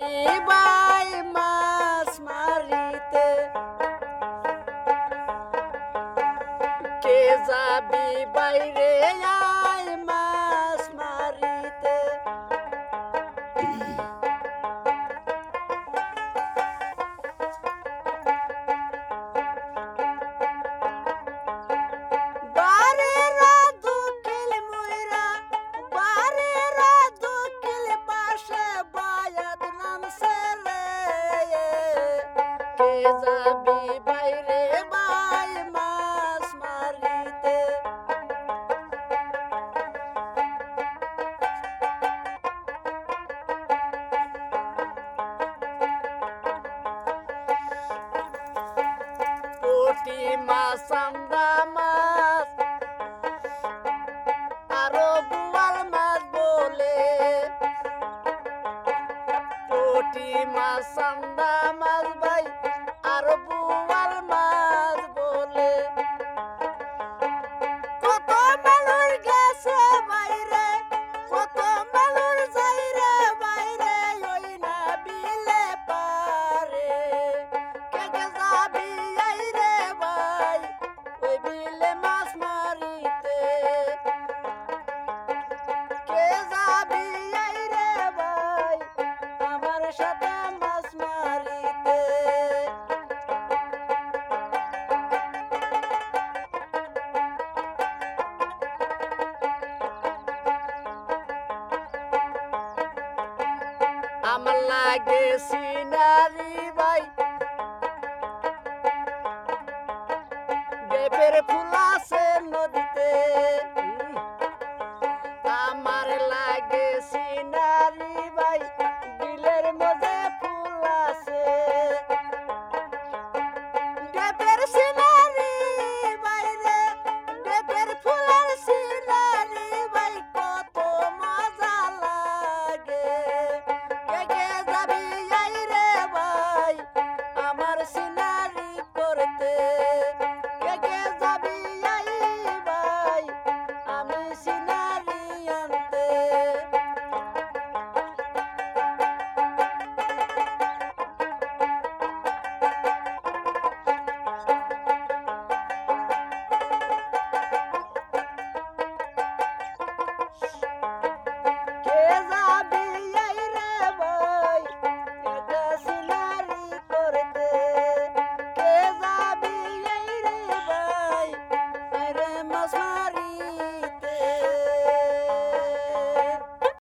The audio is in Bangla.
বাই মাছ মারিতে কে যাবি বাইরে আয়? যাবি বাইরে বাই মাছ মারিতে। মাছ আমরা মাছ আরও বুয়াল মাছ মাছ আমরা মাছ আরও বুয়াল মাছ বলে। কত মানুষ গেছে বাইরে, কত মানুষ যাইরে বাইরে, ওই না বিলে পারে কে কে যাবি আইরে ভাই, ওই বিলে মাছ মারিতে। কে যাবি আইরে ভাই, আমার সাথে আমার লাগে সিনারি ভাই। ফুল আছে নদীতে